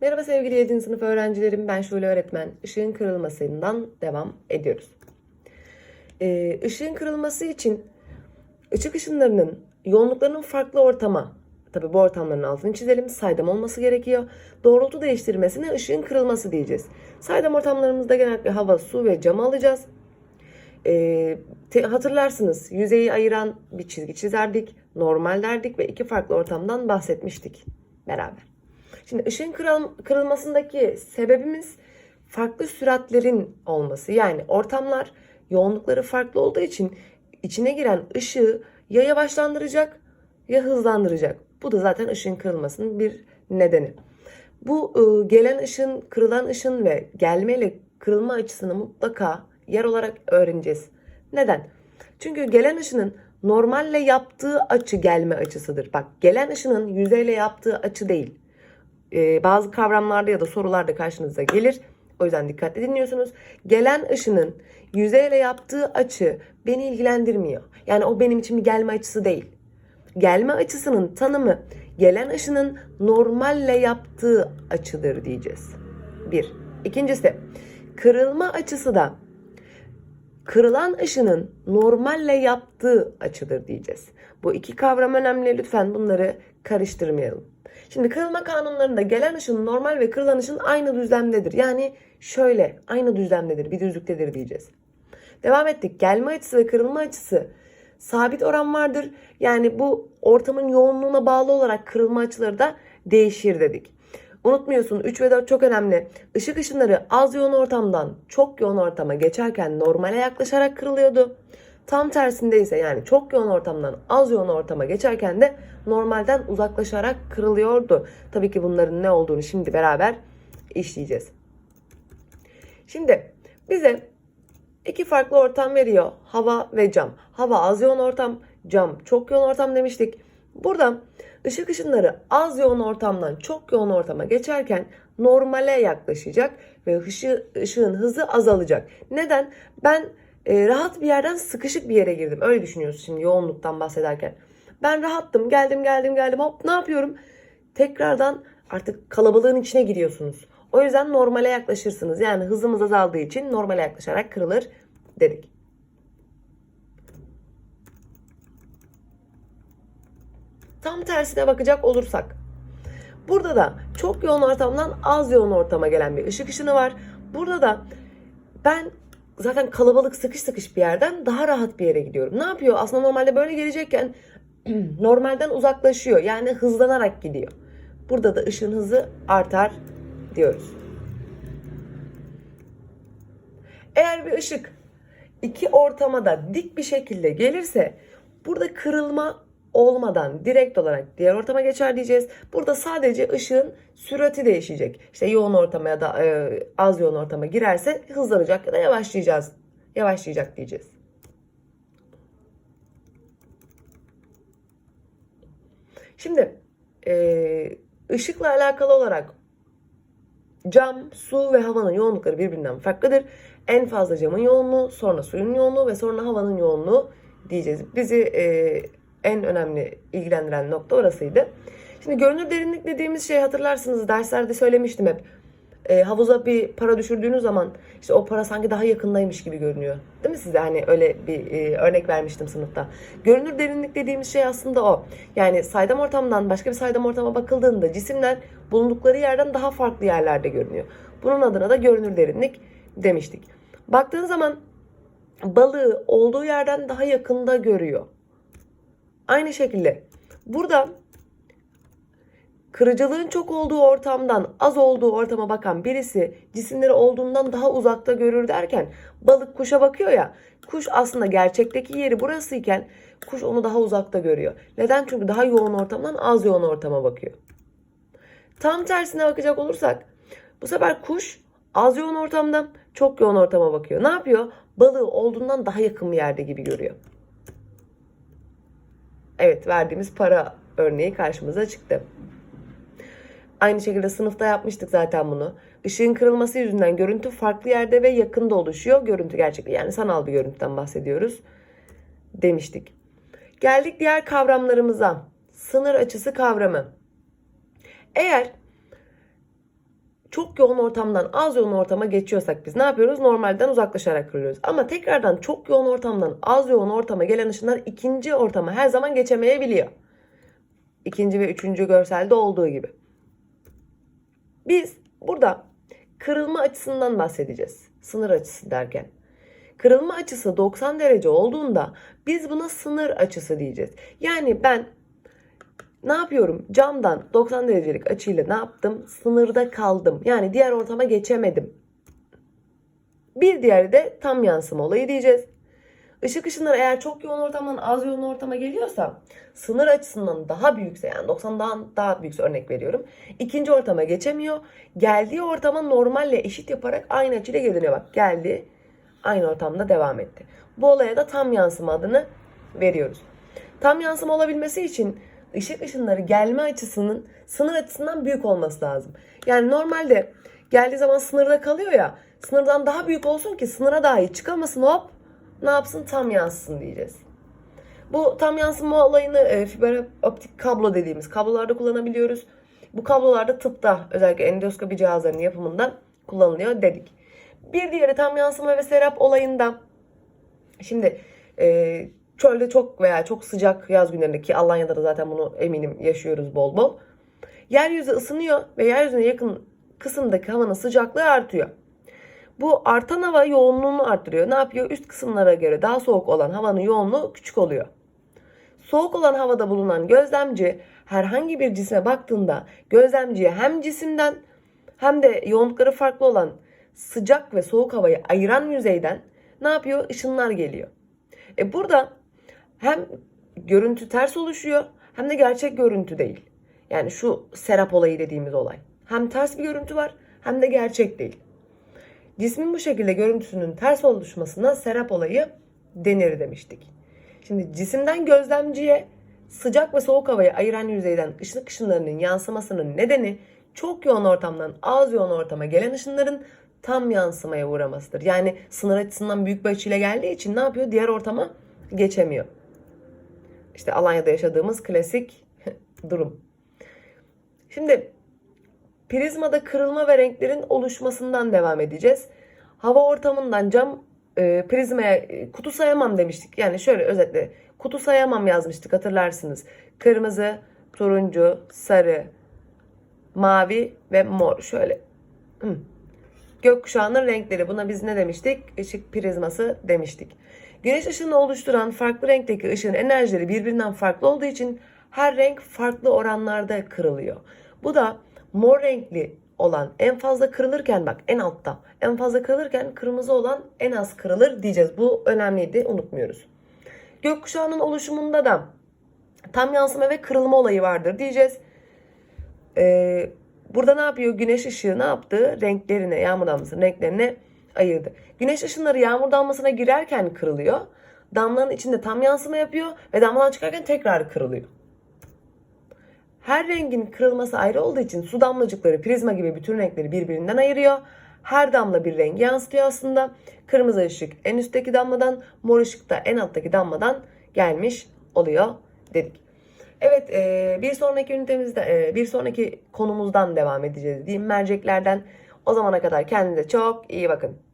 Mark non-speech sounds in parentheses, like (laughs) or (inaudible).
Merhaba sevgili 7. sınıf öğrencilerim. Ben Şule öğretmen. Işığın kırılmasından devam ediyoruz. Ee, ışığın kırılması için ışık ışınlarının yoğunluklarının farklı ortama, tabi bu ortamların altını çizelim, saydam olması gerekiyor. Doğrultu değiştirmesine ışığın kırılması diyeceğiz. Saydam ortamlarımızda genellikle hava, su ve cam alacağız. Ee, te- hatırlarsınız yüzeyi ayıran bir çizgi çizerdik, normal derdik ve iki farklı ortamdan bahsetmiştik beraber. Şimdi ışığın kırıl- kırılmasındaki sebebimiz farklı süratlerin olması. Yani ortamlar yoğunlukları farklı olduğu için içine giren ışığı ya yavaşlandıracak ya hızlandıracak. Bu da zaten ışığın kırılmasının bir nedeni. Bu ıı, gelen ışın, kırılan ışın ve gelmeyle kırılma açısını mutlaka yer olarak öğreneceğiz. Neden? Çünkü gelen ışının normalle yaptığı açı gelme açısıdır. Bak gelen ışının yüzeyle yaptığı açı değil. Ee, bazı kavramlarda ya da sorularda karşınıza gelir. O yüzden dikkatli dinliyorsunuz. Gelen ışının yüzeyle yaptığı açı beni ilgilendirmiyor. Yani o benim için bir gelme açısı değil. Gelme açısının tanımı gelen ışının normalle yaptığı açıdır diyeceğiz. Bir. İkincisi kırılma açısı da kırılan ışının normalle yaptığı açıdır diyeceğiz. Bu iki kavram önemli. Lütfen bunları karıştırmayalım. Şimdi kırılma kanunlarında gelen ışın normal ve kırılan ışın aynı düzlemdedir. Yani şöyle aynı düzlemdedir, bir düzlüktedir diyeceğiz. Devam ettik. Gelme açısı ve kırılma açısı sabit oran vardır. Yani bu ortamın yoğunluğuna bağlı olarak kırılma açıları da değişir dedik. Unutmuyorsun 3 ve 4 çok önemli. Işık ışınları az yoğun ortamdan çok yoğun ortama geçerken normale yaklaşarak kırılıyordu. Tam tersinde ise yani çok yoğun ortamdan az yoğun ortama geçerken de normalden uzaklaşarak kırılıyordu. Tabii ki bunların ne olduğunu şimdi beraber işleyeceğiz. Şimdi bize iki farklı ortam veriyor. Hava ve cam. Hava az yoğun ortam, cam çok yoğun ortam demiştik. Burada ışık ışınları az yoğun ortamdan çok yoğun ortama geçerken normale yaklaşacak ve ışı, ışığın hızı azalacak. Neden? Ben e, rahat bir yerden sıkışık bir yere girdim. Öyle düşünüyorsun şimdi yoğunluktan bahsederken. Ben rahattım, geldim geldim geldim hop ne yapıyorum? Tekrardan artık kalabalığın içine giriyorsunuz. O yüzden normale yaklaşırsınız. Yani hızımız azaldığı için normale yaklaşarak kırılır dedik. Tam tersine bakacak olursak. Burada da çok yoğun ortamdan az yoğun ortama gelen bir ışık ışını var. Burada da ben zaten kalabalık sıkış sıkış bir yerden daha rahat bir yere gidiyorum. Ne yapıyor? Aslında normalde böyle gelecekken (clears throat) normalden uzaklaşıyor. Yani hızlanarak gidiyor. Burada da ışığın hızı artar diyoruz. Eğer bir ışık iki ortama da dik bir şekilde gelirse burada kırılma olmadan direkt olarak diğer ortama geçer diyeceğiz. Burada sadece ışığın sürati değişecek. İşte yoğun ortama ya da e, az yoğun ortama girerse hızlanacak ya da yavaşlayacağız. Yavaşlayacak diyeceğiz. Şimdi e, ışıkla alakalı olarak cam, su ve havanın yoğunlukları birbirinden farklıdır. En fazla camın yoğunluğu, sonra suyun yoğunluğu ve sonra havanın yoğunluğu diyeceğiz. Bizi e, en önemli ilgilendiren nokta orasıydı. Şimdi görünür derinlik dediğimiz şey hatırlarsınız derslerde söylemiştim hep. E, havuza bir para düşürdüğünüz zaman işte o para sanki daha yakındaymış gibi görünüyor. Değil mi size hani öyle bir e, örnek vermiştim sınıfta. Görünür derinlik dediğimiz şey aslında o. Yani saydam ortamdan başka bir saydam ortama bakıldığında cisimler bulundukları yerden daha farklı yerlerde görünüyor. Bunun adına da görünür derinlik demiştik. Baktığın zaman balığı olduğu yerden daha yakında görüyor. Aynı şekilde burada kırıcılığın çok olduğu ortamdan az olduğu ortama bakan birisi cisimleri olduğundan daha uzakta görür derken balık kuşa bakıyor ya kuş aslında gerçekteki yeri burasıyken kuş onu daha uzakta görüyor. Neden? Çünkü daha yoğun ortamdan az yoğun ortama bakıyor. Tam tersine bakacak olursak bu sefer kuş az yoğun ortamdan çok yoğun ortama bakıyor. Ne yapıyor? Balığı olduğundan daha yakın bir yerde gibi görüyor. Evet verdiğimiz para örneği karşımıza çıktı. Aynı şekilde sınıfta yapmıştık zaten bunu. Işığın kırılması yüzünden görüntü farklı yerde ve yakında oluşuyor. Görüntü gerçekten yani sanal bir görüntüden bahsediyoruz demiştik. Geldik diğer kavramlarımıza. Sınır açısı kavramı. Eğer çok yoğun ortamdan az yoğun ortama geçiyorsak biz ne yapıyoruz? Normalden uzaklaşarak kırılıyoruz. Ama tekrardan çok yoğun ortamdan az yoğun ortama gelen ışınlar ikinci ortama her zaman geçemeyebiliyor. İkinci ve üçüncü görselde olduğu gibi. Biz burada kırılma açısından bahsedeceğiz. Sınır açısı derken. Kırılma açısı 90 derece olduğunda biz buna sınır açısı diyeceğiz. Yani ben ne yapıyorum? Camdan 90 derecelik açıyla ne yaptım? Sınırda kaldım. Yani diğer ortama geçemedim. Bir diğeri de tam yansıma olayı diyeceğiz. Işık ışınları eğer çok yoğun ortamdan az yoğun ortama geliyorsa sınır açısından daha büyükse yani 90'dan daha büyükse örnek veriyorum. ikinci ortama geçemiyor. Geldiği ortama normalle eşit yaparak aynı açıyla geri dönüyor. Bak geldi aynı ortamda devam etti. Bu olaya da tam yansıma adını veriyoruz. Tam yansıma olabilmesi için ışık ışınları gelme açısının sınır açısından büyük olması lazım. Yani normalde geldiği zaman sınırda kalıyor ya sınırdan daha büyük olsun ki sınıra dahi çıkamasın hop ne yapsın tam yansısın diyeceğiz. Bu tam yansıma olayını e, fiber optik kablo dediğimiz kablolarda kullanabiliyoruz. Bu kablolarda tıpta özellikle endoskopi cihazlarının yapımında kullanılıyor dedik. Bir diğeri tam yansıma ve serap olayında şimdi e, çölde çok veya çok sıcak yaz günlerindeki Alanya'da da zaten bunu eminim yaşıyoruz bol bol. Yeryüzü ısınıyor ve yeryüzüne yakın kısımdaki havanın sıcaklığı artıyor. Bu artan hava yoğunluğunu arttırıyor. Ne yapıyor? Üst kısımlara göre daha soğuk olan havanın yoğunluğu küçük oluyor. Soğuk olan havada bulunan gözlemci herhangi bir cisme baktığında gözlemciye hem cisimden hem de yoğunlukları farklı olan sıcak ve soğuk havayı ayıran yüzeyden ne yapıyor? Işınlar geliyor. E burada hem görüntü ters oluşuyor hem de gerçek görüntü değil. Yani şu serap olayı dediğimiz olay. Hem ters bir görüntü var hem de gerçek değil. Cismin bu şekilde görüntüsünün ters oluşmasına serap olayı denir demiştik. Şimdi cisimden gözlemciye sıcak ve soğuk havayı ayıran yüzeyden ışık ışınlarının yansımasının nedeni çok yoğun ortamdan az yoğun ortama gelen ışınların tam yansımaya uğramasıdır. Yani sınır açısından büyük bir açıyla geldiği için ne yapıyor? Diğer ortama geçemiyor. İşte Alanya'da yaşadığımız klasik (laughs) durum. Şimdi prizmada kırılma ve renklerin oluşmasından devam edeceğiz. Hava ortamından cam e, prizmaya e, kutu sayamam demiştik. Yani şöyle özetle kutu sayamam yazmıştık hatırlarsınız. Kırmızı, turuncu, sarı, mavi ve mor. Şöyle. Hı. Gökkuşağının renkleri. Buna biz ne demiştik? Işık prizması demiştik. Güneş ışığını oluşturan farklı renkteki ışığın enerjileri birbirinden farklı olduğu için her renk farklı oranlarda kırılıyor. Bu da mor renkli olan en fazla kırılırken bak en altta en fazla kırılırken kırmızı olan en az kırılır diyeceğiz. Bu önemliydi unutmuyoruz. Gökkuşağının oluşumunda da tam yansıma ve kırılma olayı vardır diyeceğiz. Ee, burada ne yapıyor? Güneş ışığı ne yaptı? Renklerine, yağmur damlasının renklerine ayırdı. Güneş ışınları yağmur damlasına girerken kırılıyor. Damlanın içinde tam yansıma yapıyor ve damladan çıkarken tekrar kırılıyor. Her rengin kırılması ayrı olduğu için su damlacıkları prizma gibi bütün renkleri birbirinden ayırıyor. Her damla bir rengi yansıtıyor aslında. Kırmızı ışık en üstteki damladan, mor ışık da en alttaki damladan gelmiş oluyor dedik. Evet bir sonraki ünitemizde bir sonraki konumuzdan devam edeceğiz diyeyim merceklerden. O zamana kadar kendinize çok iyi bakın.